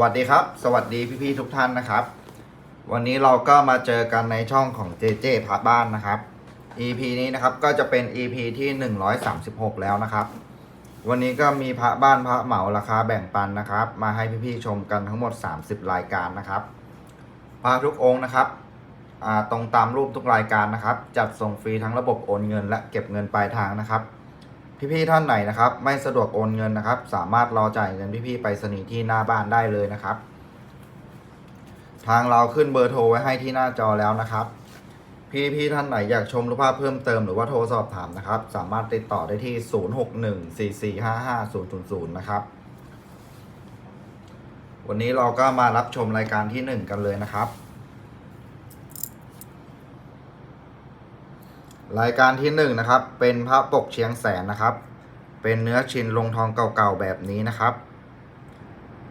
วัสดีครับ สวัสดีพี่ๆทุกท่านนะครับ วันนี้เราก็มาเจอกันในช่องของ JJ พาบ้านนะครับ EP นี้นะครับก็จะเป็น EP ที่ 136 แล้วนะครับ วันนี้ก็มีพระบ้านพระเหมาราคาแบ่งปันนะครับ มาให้พี่ๆชมกันทั้งหมด 30 รายการนะครับพระทุกองค์นะครับตรงตามรูปทุกรายการนะครับ จัดส่งฟรีทั้งระบบโอนเงิน และเก็บเงินปลายทางนะครับ พี่ๆท่านไหนนะครับ ไม่สะดวกโอนเงินนะครับ สามารถรอจ่ายเงินพี่ๆไปรษณีที่หน้าบ้านได้เลยนะครับ ทางเราขึ้นเบอร์โทรไว้ให้ที่หน้าจอแล้วนะครับ พี่ๆท่านไหนอยากชมรูปภาพเพิ่มเติมหรือว่าโทรสอบถามนะครับ สามารถติดต่อได้ที่ 0614455000 นะครับ วันนี้เราก็มารับชมรายการที่ 1 กันเลยนะครับ รายการที่หนึ่งนะครับ เป็นพระปกเชียงแสนนะครับ เป็นเนื้อชินลงทองเก่าๆแบบนี้นะครับ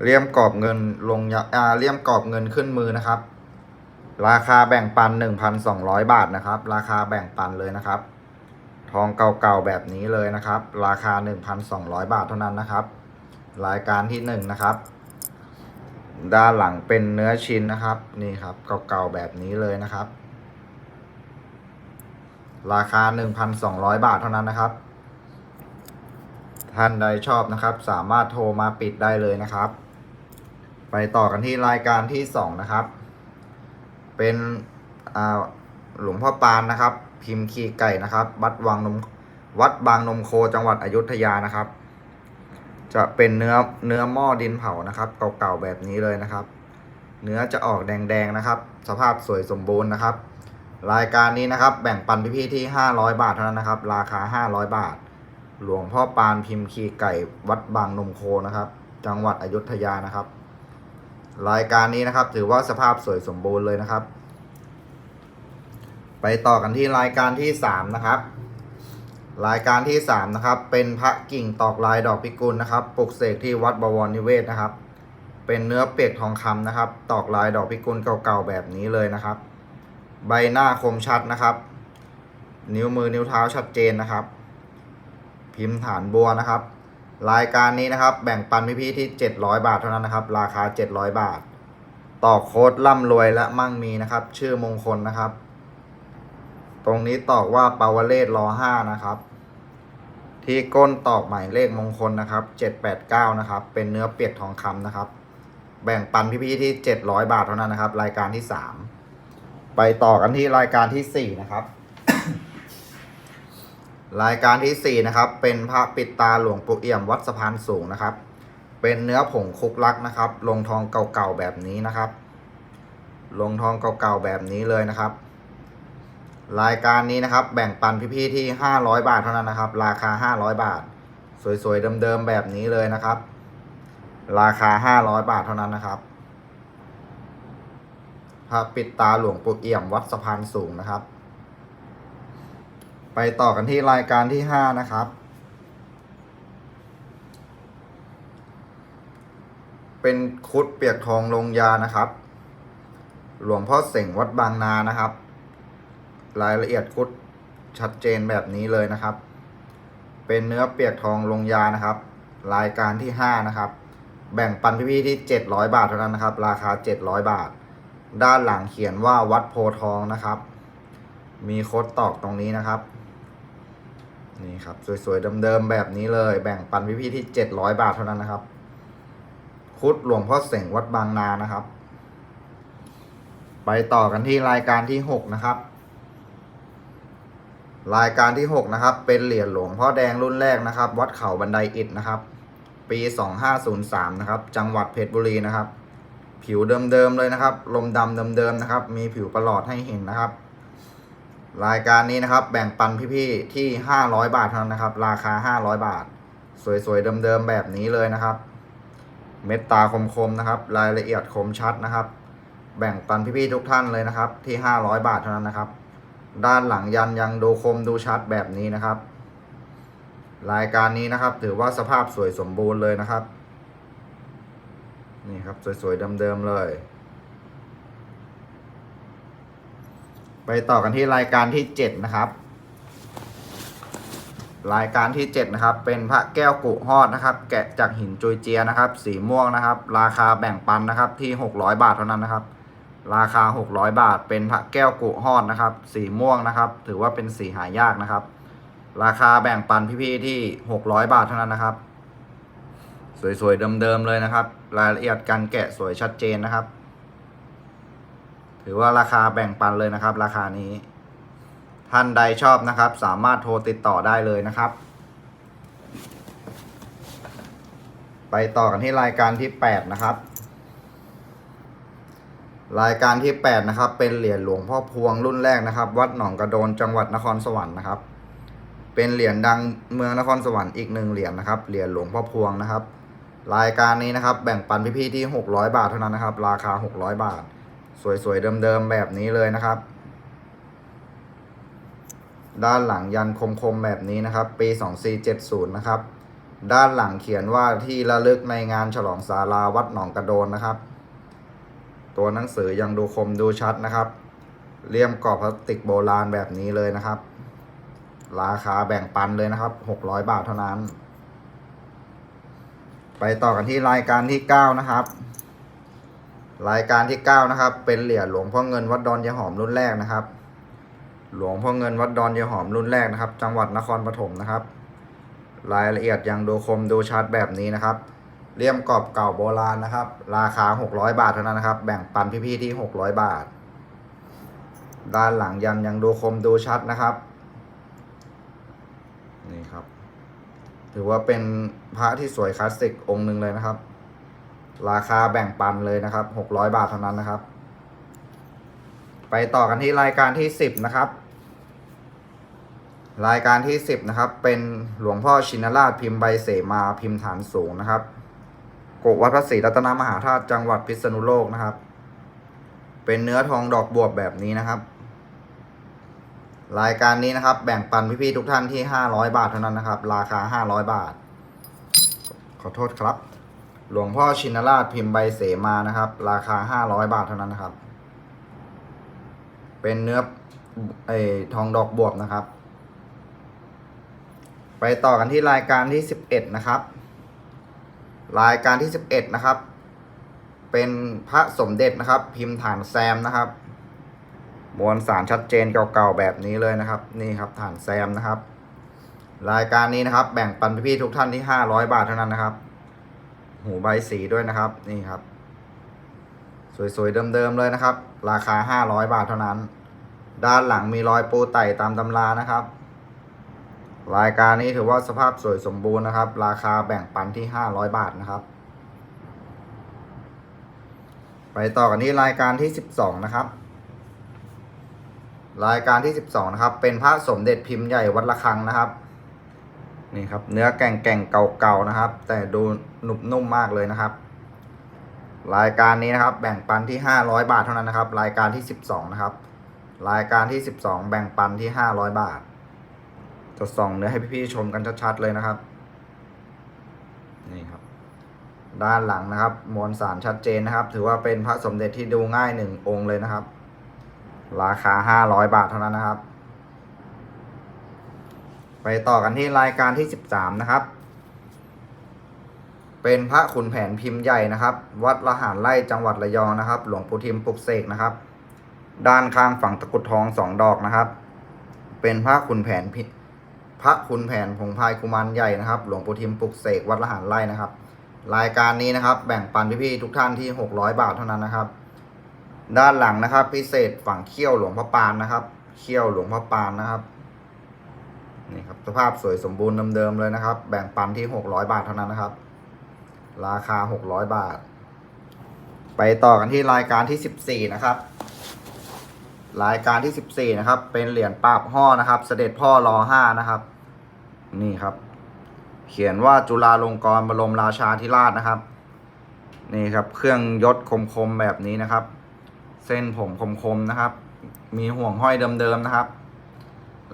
เลี่ยมกรอบเงินลงยาอ่าเลี่ยมกรอบเงินขึ้นมือนะครับ ราคาแบ่งปัน 1,200 บาทนะครับ ราคาแบ่งปันเลยนะครับ ทองเก่าๆแบบนี้เลยนะครับ ราคา 1,200 บาทเท่านั้นนะครับ รายการที่หนึ่งนะครับด้านหลังเป็นเนื้อชิ้นนะครับ นี่ครับเก่าๆแบบนี้เลยนะครับ ราคา 1,200 บาทเท่านั้นนะครับ ท่านใดชอบนะครับ สามารถโทรมาปิดได้เลยนะครับ ไปต่อกันที่รายการที่ 2 นะครับ เป็นอาหลวงพ่อปานนะครับ พิมพ์ขีไก่นะครับ วัดวังนมวัดบางนมโคจังหวัดอยุธยานะครับ จะเป็นเนื้อเนื้อหม้อดินเผานะครับ เก่าๆแบบนี้เลยนะครับ เนื้อจะออกแดงๆนะครับ สภาพสวยสมบูรณ์นะครับ รายการนี้นะครับ แบ่งปันพี่ๆที่ 500 บาทเท่านั้นนะครับ ราคา 500 บาท หลวงพ่อปานพิมพ์ขีไก่วัดบางนมโคนะครับ จังหวัดอยุธยานะครับ รายการนี้นะครับ ถือว่าสภาพสวยสมบูรณ์เลยนะครับ ไปต่อกันที่รายการที่ 3 นะครับ รายการที่ 3 นะครับ เป็นพระกิ่งตอกลายดอกพิกุลนะครับปลุกเสกที่วัดบวรนิเวศนะครับ เป็นเนื้อเปียกทองคำนะครับ ตอกลายดอกพิกุลเก่าๆแบบนี้เลยนะครับ ใบหน้าคมชัดนะครับ นิ้วมือนิ้วเท้าชัดเจนนะครับ พิมพ์ฐานบัวนะครับ รายการนี้นะครับ แบ่งปันพี่ๆที่ 700 บาทเท่านั้นนะครับ ราคา 700 บาท ต่อโค้ดร่ำรวยและมั่งมีนะครับ ชื่อมงคลนะครับ ตรงนี้ตอกว่าปาวเลศรอห้านะครับ ที่ก้นตอกหมายเลขมงคลนะครับ789นะครับ เป็นเนื้อเปียกทองคำนะครับ แบ่งปันพี่ๆที่ 700 บาทเท่านั้นนะครับ รายการที่ 3 ไปต่อกันที่รายการที่4นะครับ รายการที่4นะครับ เป็นพระปิดตาหลวงปู่เอี่ยมวัดสะพานสูงนะครับ เป็นเนื้อผงคุกลักนะครับ ลงทองเก่าๆแบบนี้นะครับ ลงทองเก่าๆแบบนี้เลยนะครับ รายการนี้นะครับ แบ่งปันพี่ๆที่500บาทเท่านั้นนะครับ ราคา500บาท สวยๆเดิมๆแบบนี้เลยนะครับ ราคา500บาทเท่านั้นนะครับ ระปิดตาหลวงปู่เอี่ยมวัดสะพานสูงนะครับ ไปต่อกันที่รายการที่ห้านะครับ เป็นคุดเปียกทองลงยานะครับ หลวงพ่อเสงวัดบางนานะครับ รายละเอียดคุดชัดเจนแบบนี้เลยนะครับ เป็นเนื้อเปียกทองลงยานะครับ รายการที่ห้านะครับ แบ่งปันพี่ๆที่700บาทเท่านั้นนะครับ ราคา700บาท ด้านหลังเขียนว่าวัดโพทองนะครับ มีโคดตอกตรงนี้นะครับ นี่ครับ สวยๆเดิมๆแบบนี้เลย แบ่งปันพี่ๆที่700บาทเท่านั้นนะครับ คุดหลวงพ่อเสงวัดบางนานะครับ ไปต่อกันที่รายการที่6นะครับ รายการที่6นะครับ เป็นเหรียญหลวงพ่อแดงรุ่นแรกนะครับ วัดเขาบันไดอิฐนะครับ ปี2503นะครับ จังหวัดเพชรบุรีนะครับ ผิวเดิมๆเลยนะครับ ลมดำเดิมๆนะครับ มีผิวประหลอดให้เห็นนะครับ รายการนี้นะครับ แบ่งปันพี่ๆที่ 500 บาทเท่านั้นนะครับ ราคา 500 บาท สวยๆเดิมๆแบบนี้เลยนะครับ เม็ดตาคมๆนะครับ รายละเอียดคมชัดนะครับ แบ่งปันพี่ๆทุกท่านเลยนะครับ ที่ 500 บาทเท่านั้นนะครับ ด้านหลังยันยังดูคมดูชัดแบบนี้นะครับ รายการนี้นะครับ ถือว่าสภาพสวยสมบูรณ์เลยนะครับ นี่ครับ สวยๆเดิมๆเลย ไปต่อกันที่รายการที่7นะครับ รายการที่7นะครับ เป็นพระแก้วกุฮอดนะครับ แกะจากหินจุยเจียนะครับ สีม่วงนะครับ ราคาแบ่งปันนะครับที่600บาทเท่านั้นนะครับ ราคา600บาท เป็นพระแก้วกุฮอดนะครับ สีม่วงนะครับ ถือว่าเป็นสีหายากนะครับ ราคาแบ่งปันพี่ๆที่600บาทเท่านั้นนะครับ สวยๆเดิมๆเลยนะครับ รายละเอียดการแกะสวยชัดเจนนะครับ ถือว่าราคาแบ่งปันเลยนะครับ ราคานี้ ท่านใดชอบนะครับ สามารถโทรติดต่อได้เลยนะครับ ไปต่อกันที่รายการที่ 8 นะครับ รายการที่ 8 นะครับ เป็นเหรียญหลวงพ่อพวงรุ่นแรกนะครับ วัดหนองกระโดนจังหวัดนครสวรรค์นะครับเป็นเหรียญดังเมืองนครสวรรค์อีกหนึ่งเหรียญนะครับ เหรียญหลวงพ่อพวงนะครับ รายการนี้นะครับ แบ่งปันพี่ๆที่ 600 บาทเท่านั้นนะครับ ราคา 600 บาท สวยๆ เดิมๆ แบบนี้เลยนะครับ ด้านหลังยันคมๆ แบบนี้นะครับ ปี 2470 นะครับ ด้านหลังเขียนว่าที่ระลึกในงานฉลองศาลาวัดหนองกระโดนนะครับ ตัวหนังสือยังดูคมดูชัดนะครับ เลี่ยมกรอบพลาสติกโบราณแบบนี้เลยนะครับ ราคาแบ่งปันเลยนะครับ 600 บาทเท่านั้น ไปต่อกันที่รายการที่ 9 นะครับ รายการที่ 9 นะครับ เป็นเหรียญหลวงพ่อเงินวัดดอนยาหอมรุ่นแรกนะครับ หลวงพ่อเงินวัดดอนยาหอมรุ่นแรกนะครับ จังหวัดนครปฐมนะครับ รายละเอียดยังดูคมดูชัดแบบนี้นะครับเลี่ยมกรอบเก่าโบราณนะครับ ราคา 600 บาทเท่านั้นนะครับ แบ่งปันพี่ๆที่ 600 บาท ด้านหลังยันยังดูคมดูชัดนะครับ นี่ครับ ถือว่าเป็นพระที่สวยคลาสสิกองค์หนึ่งเลยนะครับ ราคาแบ่งปันเลยนะครับ600บาทเท่านั้นนะครับ ไปต่อกันที่รายการที่10นะครับ รายการที่10นะครับ เป็นหลวงพ่อชินราชพิมพ์ใบเสมาพิมพ์ฐานสูงนะครับโกวัดพระศรีรัตนมหาธาตุจังหวัดพิษณุโลกนะครับ เป็นเนื้อทองดอกบวบแบบนี้นะครับ รายการนี้นะครับ แบ่งปันพี่ๆทุกท่านที่ 500 บาทเท่านั้นนะครับ ราคา 500 บาท ขอโทษครับ หลวงพ่อชินราชพิมพ์ใบเสมานะครับ ราคา 500 บาทเท่านั้นนะครับ เป็นเนื้อไอทองดอกบวบนะครับ ไปต่อกันที่รายการที่ 11 นะครับ รายการที่ 11 นะครับ เป็นพระสมเด็จนะครับ พิมพ์ฐานแซมนะครับ มวลสารชัดเจนเก่าๆแบบนี้เลยนะครับ นี่ครับฐานแซมนะครับ รายการนี้นะครับ แบ่งปันพี่ๆทุกท่านที่ 500 บาทเท่านั้นนะครับ หูใบสีด้วยนะครับ นี่ครับ สวยๆเดิมๆเลยนะครับ ราคา 500 บาทเท่านั้น ด้านหลังมีรอยปูไต่ตามตำรานะครับ รายการนี้ถือว่าสภาพสวยสมบูรณ์นะครับ ราคาแบ่งปันที่ 500 บาทนะครับ ไปต่อกันที่รายการที่ 12 นะครับ รายการที่ 12 นะครับ เป็นพระสมเด็จพิมพ์ใหญ่วัดระฆังนะครับ นี่ครับ เนื้อแก่งแก่งๆเก่าๆนะครับ แต่ดูหนุบนุ่มมากเลยนะครับ รายการนี้นะครับ แบ่งปันที่ 500 บาทเท่านั้นนะครับ รายการที่ 12 นะครับ รายการที่ 12 แบ่งปันที่ 500 บาทจะส่องเนื้อให้พี่ๆชมกันชัดๆเลยนะครับ นี่ครับ ด้านหลังนะครับ มวลสารชัดเจนนะครับ ถือว่าเป็นพระสมเด็จที่ดูง่ายหนึ่งองค์เลยนะครับ ราคา500บาทเท่านั้นนะครับ ไปต่อกันที่รายการที่13นะครับ เป็นพระขุนแผนพิมพ์ใหญ่นะครับ วัดละหารไร่จังหวัดระยองนะครับ หลวงปู่ทิมปลุกเสกนะครับ ด้านข้างฝั่งตะกุดทองสองดอกนะครับ เป็นพระขุนแผนพิพระขุนแผนผงพายกุมารใหญ่นะครับ หลวงปู่ทิมปลุกเสกวัดละหารไร่นะครับ รายการนี้นะครับ แบ่งปันพี่ๆทุกท่านที่ 600 บาทเท่านั้นนะครับ ด้านหลังนะครับ พิเศษฝั่งเขี้ยวหลวงพ่อปานนะครับเขี้ยวหลวงพ่อปานนะครับนี่ครับสภาพสวยสมบูรณ์เดิมๆเลยนะครับ แบ่งปันที่600บาทเท่านั้นนะครับ ราคา600บาท ไปต่อกันที่รายการที่14นะครับ รายการที่14นะครับ เป็นเหรียญปราบห่อนะครับ เสด็จพ่อรอห้านะครับ นี่ครับ เขียนว่าจุฬาลงกรณ์บรมราชาธิราชนะครับ นี่ครับ เครื่องยศคมๆแบบนี้นะครับ เส้นผมคมๆนะครับ มีห่วงห้อยเดิมๆนะครับ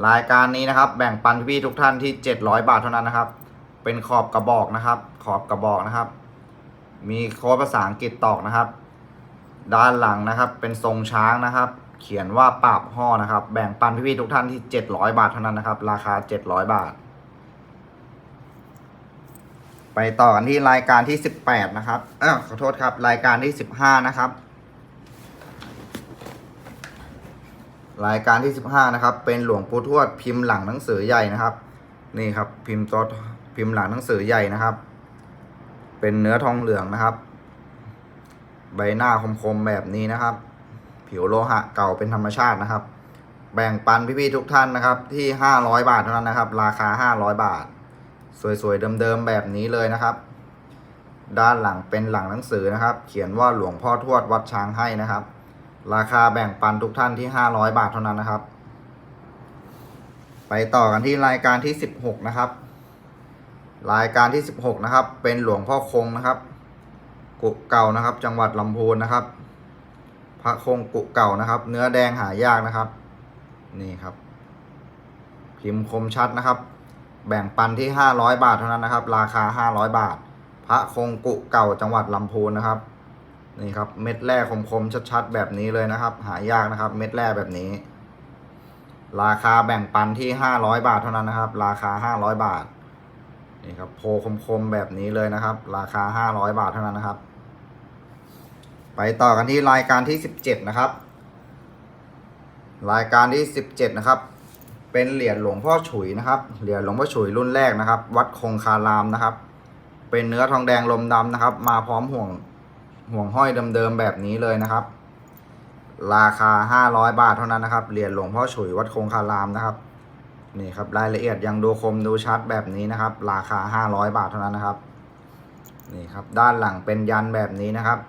รายการนี้นะครับ แบ่งปันพี่ๆทุกท่านที่ 700 บาทเท่านั้นนะครับ เป็นขอบกระบอกนะครับ ขอบกระบอกนะครับ มีโค้ดภาษาอังกฤษตอกนะครับ ด้านหลังนะครับ เป็นทรงช้างนะครับ เขียนว่าปราบห่อนะครับ แบ่งปันพี่ๆทุกท่านที่ 700 บาทเท่านั้นนะครับ ราคา 700 บาทไปต่อกันที่รายการที่สิบแปดนะครับ เออขอโทษครับ รายการที่สิบห้านะครับ รายการที่สิบห้านะครับ เป็นหลวงปู่ทวดพิมพ์หลังหนังสือใหญ่นะครับ นี่ครับพิมพ์ตัวพิมพ์หลังหนังสือใหญ่นะครับ เป็นเนื้อทองเหลืองนะครับ ใบหน้าคมๆแบบนี้นะครับ ผิวโลหะเก่าเป็นธรรมชาตินะครับ แบ่งปันพี่ๆทุกท่านนะครับ ที่ห้าร้อยบาทเท่านั้นนะครับ ราคาห้าร้อยบาท สวยๆเดิมๆแบบนี้เลยนะครับ ด้านหลังเป็นหลังหนังสือนะครับ เขียนว่าหลวงพ่อทวดวัดช้างให้นะครับ ราคาแบ่งปันทุกท่านที่ห้าร้อยบาทเท่านั้นนะครับ ไปต่อกันที่รายการที่สิบหกนะครับ รายการที่สิบหกนะครับ เป็นหลวงพ่อคงนะครับ กุเก่านะครับ จังหวัดลำพูนนะครับ พระคงกุเก่านะครับ เนื้อแดงหายากนะครับ นี่ครับ พิมพ์คมชัดนะครับ แบ่งปันที่ห้าร้อยบาทเท่านั้นนะครับ ราคาห้าร้อยบาท พระคงกุเก่าจังหวัดลำพูนนะครับ นี่ครับเม็ดแร่คมๆชัดๆแบบนี้เลยนะครับ หายากนะครับ เม็ดแร่แบบนี้ ราคาแบ่งปันที่ห้าร้อยบาทเท่านั้นนะครับ ราคาห้าร้อยบาทนี่ครับโพคมๆแบบนี้เลยนะครับ ราคาห้าร้อยบาทเท่านั้นนะครับ ไปต่อกันที่รายการที่สิบเจ็ดนะครับ รายการที่สิบเจ็ดนะครับเป็นเหรียญหลวงพ่อฉุยนะครับ เหรียญหลวงพ่อฉุยรุ่นแรกนะครับ วัดคงคารามนะครับ เป็นเนื้อทองแดงลมดำนะครับ มาพร้อมห่วง ห่วงห้อยเดิมๆแบบนี้เลยนะครับ ราคาห้าร้อยบาทเท่านั้นนะครับเหรียญหลวงพ่อฉุยวัดคงคารามนะครับนี่ครับรายละเอียดยังดูคมดูชัดแบบนี้นะครับ ราคาห้าร้อยบาทเท่านั้นนะครับนี่ครับด้านหลังเป็นยันแบบนี้นะครับ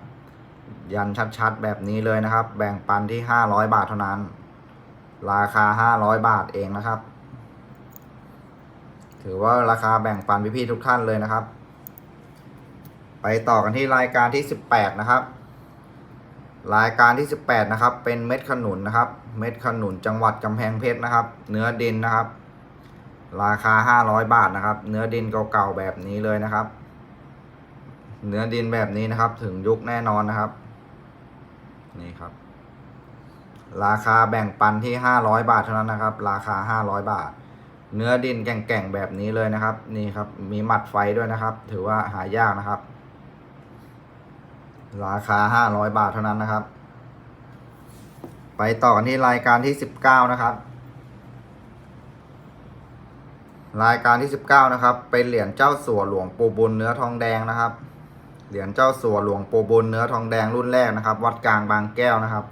ยันชัดๆแบบนี้เลยนะครับ แบ่งปันที่ห้าร้อยบาทเท่านั้น ราคาห้าร้อยบาทเองนะครับ ถือว่าราคาแบ่งปันพี่ๆทุกท่านเลยนะครับ ไปต่อกันที่รายการที่สิบแปดนะครับ รายการที่สิบแปดนะครับ เป็นเม็ดขนุนนะครับ เม็ดขนุนจังหวัดกำแพงเพชรนะครับ เนื้อดินนะครับ ราคาห้าร้อยบาทนะครับ เนื้อดินเก่าๆแบบนี้เลยนะครับ เนื้อดินแบบนี้นะครับ ถึงยุคแน่นอนนะครับ นี่ครับ ราคาแบ่งปันที่ห้าร้อยบาทเท่านั้นนะครับ ราคาห้าร้อยบาทเนื้อดินแก่งๆแบบนี้เลยนะครับ นี่ครับ มีหมัดไฟด้วยนะครับ ถือว่าหายากนะครับ ราคาห้าร้อยบาทเท่านั้นนะครับ ไปต่อกันที่รายการที่สิบเก้านะครับ รายการที่สิบเก้านะครับ เป็นเหรียญเจ้าสัวหลวงปูบุญเนื้อทองแดงนะครับ เหรียญเจ้าสัวหลวงปูบุญเนื้อทองแดงรุ่นแรกนะครับ วัดกลางบางแก้วนะครับ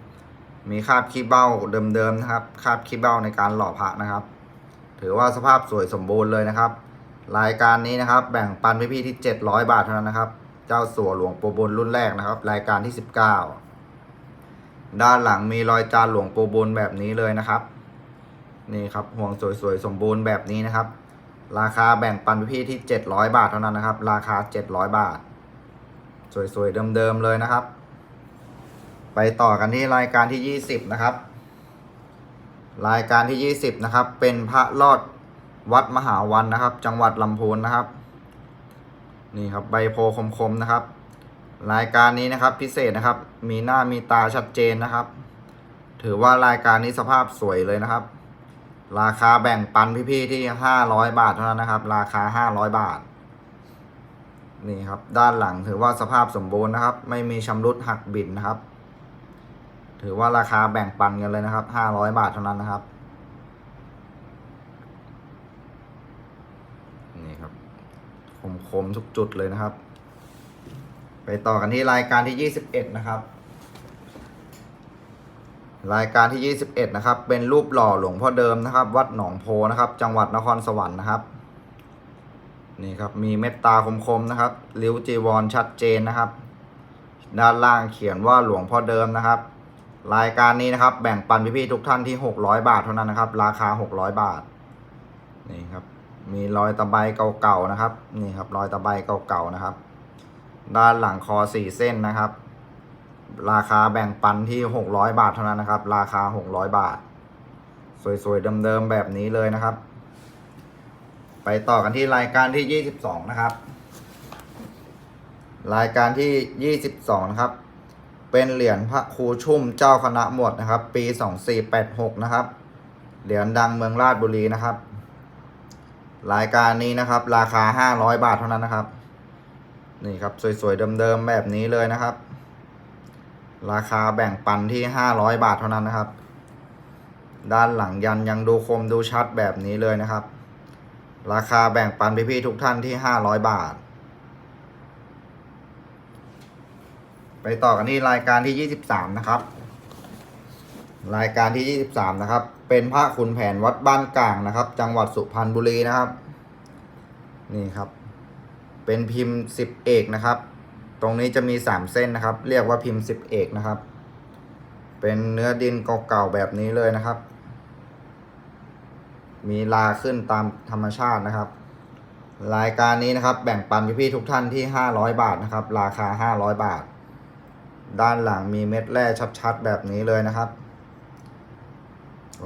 มีคาบขี้เบ้าเดิมๆนะครับ คาบขี้เบ้าในการหล่อพระนะครับ ถือว่าสภาพสวยสมบูรณ์เลยนะครับ รายการนี้นะครับ แบ่งปันพี่ๆที่ 700 บาทเท่านั้นนะครับ เจ้าสัวหลวงโปบุญรุ่นแรกนะครับ รายการที่ 19 ด้านหลังมีรอยจานหลวงโปบุญแบบนี้เลยนะครับ นี่ครับห่วงสวยๆสมบูรณ์แบบนี้นะครับ ราคาแบ่งปันพี่ที่ 700 บาทเท่านั้นนะครับ ราคา 700 บาท สวยๆเดิมๆเลยนะครับ ไปต่อกันที่รายการที่ 20 นะครับ รายการที่ 20 นะครับ เป็นพระรอดวัดมหาวันนะครับ จังหวัดลำพูนนะครับ นี่ครับใบโพคมๆนะครับ รายการนี้นะครับพิเศษนะครับ มีหน้ามีตาชัดเจนนะครับ ถือว่ารายการนี้สภาพสวยเลยนะครับ ราคาแบ่งปันพี่ๆที่500บาทเท่านั้นนะครับ ราคา500บาท นี่ครับ ด้านหลังถือว่าสภาพสมบูรณ์นะครับ ไม่มีชำรุดหักบินนะครับ ถือว่าราคาแบ่งปันกันเลยนะครับ500บาทเท่านั้นนะครับนี่ครับ คมๆทุกจุดเลยนะครับ ไปต่อกันที่รายการที่ 21 นะครับ รายการที่ 21 นะครับ เป็นรูปหล่อหลวงพ่อเดิมนะครับ วัดหนองโพนะครับ จังหวัดนครสวรรค์นะครับ นี่ครับ มีเม็ดตาคมๆนะครับ ริ้วจีวรชัดเจนนะครับ ด้านล่างเขียนว่าหลวงพ่อเดิมนะครับ รายการนี้นะครับ แบ่งปันพี่ๆทุกท่านที่ 600 บาทเท่านั้นนะครับ ราคา 600 บาท นี่ครับ มีรอยตะไบเก่าๆนะครับ นี่ครับ รอยตะไบเก่าๆนะครับ ด้านหลังคอสี่เส้นนะครับ ราคาแบ่งปันที่600บาทเท่านั้นนะครับ ราคา600บาท สวยๆเดิมๆแบบนี้เลยนะครับ ไปต่อกันที่รายการที่22นะครับ รายการที่22นะครับ เป็นเหรียญพระครูชุ่มเจ้าคณะหมวดนะครับ ปี2486นะครับ เหรียญดังเมืองราชบุรีนะครับ รายการนี้นะครับ ราคา500บาทเท่านั้นนะครับ นี่ครับสวยๆเดิมๆแบบนี้เลยนะครับ ราคาแบ่งปันที่ห้าร้อยบาทเท่านั้นนะครับ ด้านหลังยันยังดูคมดูชัดแบบนี้เลยนะครับ ราคาแบ่งปันพี่ๆทุกท่านที่ห้าร้อยบาท ไปต่อกันที่รายการที่ยี่สิบสามนะครับ รายการที่ยี่สิบสามนะครับ เป็นพระขุนแผนวัดบ้านกลางนะครับ จังหวัดสุพรรณบุรีนะครับ นี่ครับ เป็นพิมพ์สิบเอกนะครับ ตรงนี้จะมีสามเส้นนะครับ เรียกว่าพิมพ์สิบเอกนะครับ เป็นเนื้อดินเก่าๆแบบนี้เลยนะครับ มีลาขึ้นตามธรรมชาตินะครับ รายการนี้นะครับ แบ่งปันพี่ๆทุกท่านที่ห้าร้อยบาทนะครับ ราคาห้าร้อยบาท ด้านหลังมีเม็ดแร่ชัดๆ แบบนี้เลยนะครับ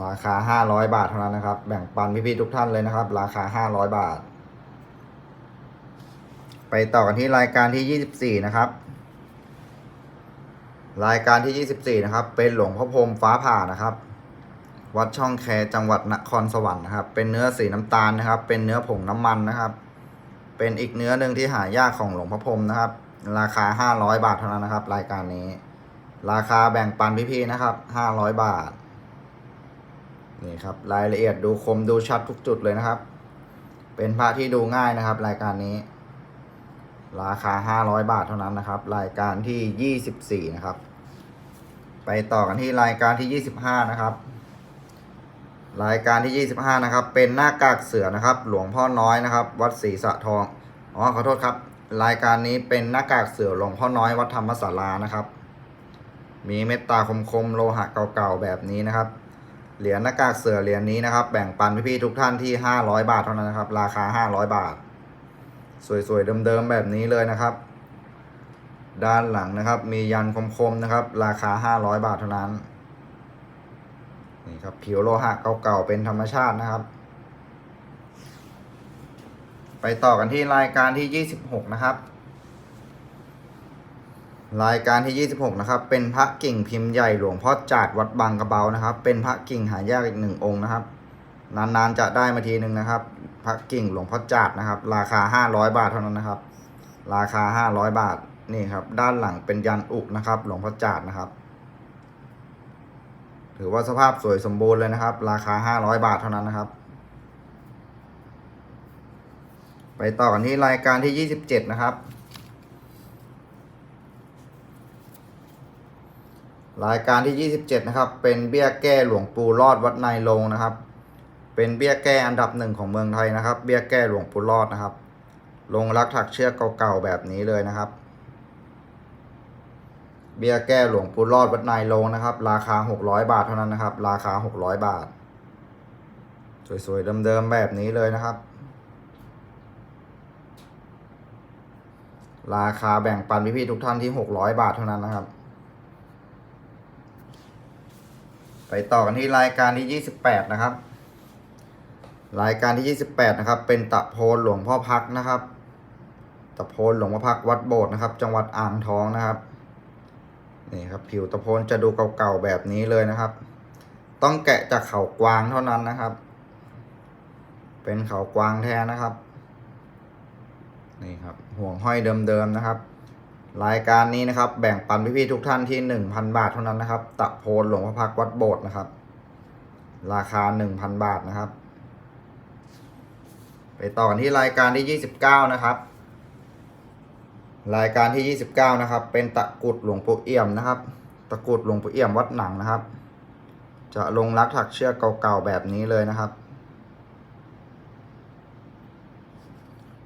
ราคาห้าร้อยบาทเท่านั้นนะครับ แบ่งปันพี่ๆทุกท่านเลยนะครับ ราคาห้าร้อยบาท ไปต่อกันที่รายการที่ยี่สิบสี่นะครับ รายการที่ยี่สิบสี่นะครับ เป็นหลวงพ่อพรมฟ้าผ่านะครับ วัดช่องแคจังหวัดนครสวรรค์นะครับ เป็นเนื้อสีน้ำตาลนะครับ เป็นเนื้อผงน้ำมันนะครับ เป็นอีกเนื้อหนึ่งที่หายากของหลวงพ่อพรมนะครับ ราคาห้าร้อยบาทเท่านั้นนะครับ รายการนี้ ราคาแบ่งปันพี่ๆนะครับห้าร้อยบาท นี่ครับรายละเอียดดูคมดูชัดทุกจุดเลยนะครับ เป็นพระที่ดูง่ายนะครับ รายการนี้ ราคาห้าร้อยบาทเท่านั้นนะครับ รายการที่ยี่สิบสี่นะครับ ไปต่อกันที่รายการที่ยี่สิบห้านะครับ รายการที่ยี่สิบห้านะครับ เป็นหน้ากากเสือนะครับ หลวงพ่อน้อยนะครับ วัดศรีสะทองอ๋อขอโทษครับ รายการนี้เป็นหน้ากากเสือหลวงพ่อน้อยวัดธรรมศาลานะครับ มีเม็ดตาคมๆโลหะเก่าๆแบบนี้นะครับ เหรียญหน้ากากเสือเหรียญนี้นะครับ แบ่งปันพี่ๆทุกท่านที่ห้าร้อยบาทเท่านั้นนะครับ ราคาห้าร้อยบาท สวยๆเดิมๆแบบนี้เลยนะครับ ด้านหลังนะครับ มียันคมๆนะครับ ราคาห้าร้อยบาทเท่านั้นนี่ครับผิวโลหะเก่าๆเป็นธรรมชาตินะครับ ไปต่อกันที่รายการที่ 26 นะครับ รายการที่ 26 นะครับ เป็นพระกิ่งพิมพ์ใหญ่หลวงพ่อจาดวัดบางกระเบานะครับ เป็นพระกิ่งหายากอีกหนึ่งองค์นะครับ นานๆจะได้มาทีหนึ่งนะครับ พระกิ่งหลวงพ่อจาดนะครับ ราคา 500 บาทเท่านั้นนะครับ ราคา 500 บาทนี่ครับ ด้านหลังเป็นยันอุกนะครับ หลวงพ่อจาดนะครับ ถือว่าสภาพสวยสมบูรณ์เลยนะครับ ราคา 500 บาทเท่านั้นนะครับ ไปต่อกันที่รายการที่ 27 นะครับ รายการที่ 27 นะครับ เป็นเบี้ยแก้หลวงปู่รอดวัดนายลงนะครับ เป็นเบี้ยแก้อันดับหนึ่งของเมืองไทยนะครับ เบี้ยแก้หลวงปู่รอดนะครับ ลงรักถักเชือกเก่าๆแบบนี้เลยนะครับ เบี้ยแก้หลวงปู่รอดวัดนายลงนะครับ ราคา 600 บาทเท่านั้นนะครับ ราคา 600 บาท สวยๆเดิมๆแบบนี้เลยนะครับ ราคาแบ่งปันพี่ๆทุกท่านที่ 600 บาทเท่านั้นนะครับ ไปต่อกันที่รายการที่ 28 นะครับ รายการที่ 28 นะครับ เป็นตะโพนหลวงพ่อพักนะครับ ตะโพนหลวงพ่อพักวัดโบสถ์นะครับ จังหวัดอ่างทองนะครับ นี่ครับผิวตะโพนจะดูเก่าๆแบบนี้เลยนะครับ ต้องแกะจากเขากวางเท่านั้นนะครับ เป็นเขากวางแท้นะครับ นี่ครับห่วงห้อยเดิมๆนะครับ รายการนี้นะครับ แบ่งปันพี่ๆทุกท่านที่หนึ่งพันบาทเท่านั้นนะครับ ตะโพนหลวงพ่อพักวัดโบสถ์นะครับ ราคาหนึ่งพันบาทนะครับ ไปต่อกันที่รายการที่ยี่สิบเก้านะครับ รายการที่ยี่สิบเก้านะครับ เป็นตะกรุดหลวงปู่เอี่ยมนะครับ ตะกรุดหลวงปู่เอี่ยมวัดหนังนะครับ จะลงรักถักเชือกเก่าๆแบบนี้เลยนะครับ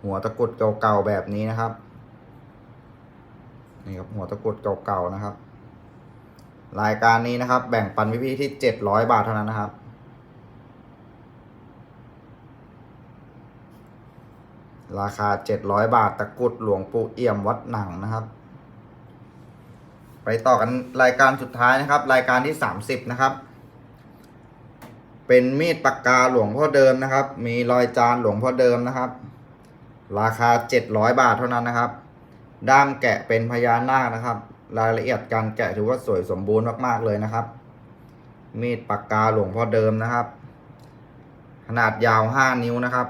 หัวตะกรุดเก่าๆแบบนี้นะครับ นี่ครับหัวตะกรุดเก่าๆนะครับ รายการนี้นะครับ แบ่งปันพี่ๆที่เจ็ดร้อยบาทเท่านั้นนะครับ ราคาเจ็ดร้อยบาทตะกรุดหลวงปู่เอี่ยมวัดหนังนะครับ ไปต่อกันรายการสุดท้ายนะครับ รายการที่สามสิบนะครับเป็นมีดปากกาหลวงพ่อเดิมนะครับ มีรอยจานหลวงพ่อเดิมนะครับ ราคาเจ็ดร้อยบาทเท่านั้นนะครับ ด้ามแกะเป็นพญานาคนะครับ รายละเอียดการแกะถือว่าสวยสมบูรณ์มากๆเลยนะครับ มีดปากกาหลวงพ่อเดิมนะครับ ขนาดยาวห้านิ้วนะครับ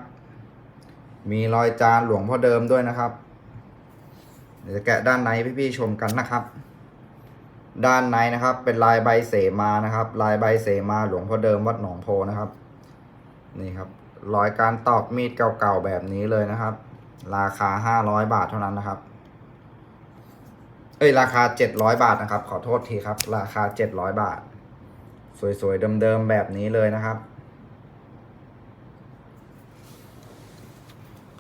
มีรอยจานหลวงพ่อเดิมด้วยนะครับเดี๋ยวจะแกะด้านในพี่ๆชมกันนะครับ ด้านในนะครับ เป็นลายใบเสมานะครับ ลายใบเสมาหลวงพ่อเดิมวัดหนองโพนะครับ นี่ครับรอยการตอกมีดเก่าๆแบบนี้เลยนะครับ ราคาห้าร้อยบาทเท่านั้นนะครับ เอ้ย ราคาเจ็ดร้อยบาทนะครับ ขอโทษทีครับ ราคาเจ็ดร้อยบาท สวยๆเดิมๆแบบนี้เลยนะครับ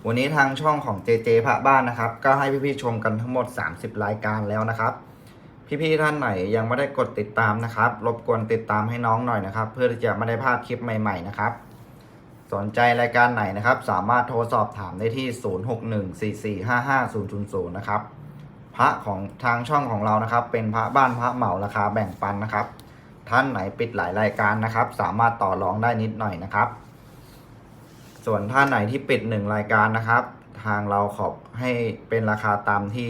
วันนี้ทางช่องของ JJ พระบ้านนะครับ ก็ให้พี่ๆชมกันทั้งหมด 30 รายการแล้วนะครับ พี่ๆท่านไหนยังไม่ได้กดติดตามนะครับ รบกวนติดตามให้น้องหน่อยนะครับ เพื่อที่จะไม่ได้พลาดคลิปใหม่ ๆ นะครับ สนใจรายการไหนนะครับ สามารถโทรสอบถามได้ที่ 0614455000 นะครับ พระของทางช่องของเรานะครับ เป็นพระบ้านพระเหมาราคาแบ่งปันนะครับ ท่านไหนปิดหลายรายการนะครับ สามารถต่อรองได้นิดหน่อยนะครับ ส่วนท่านไหนที่ปิดหนึ่งรายการนะครับ ทางเราขอบให้เป็นราคาตามที่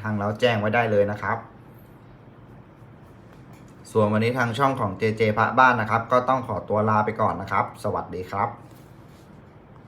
ทางเราแจ้งไว้ได้เลยนะครับ ส่วนวันนี้ทางช่องของ JJ พระบ้านนะครับ ก็ต้องขอตัวลาไปก่อนนะครับ สวัสดีครับ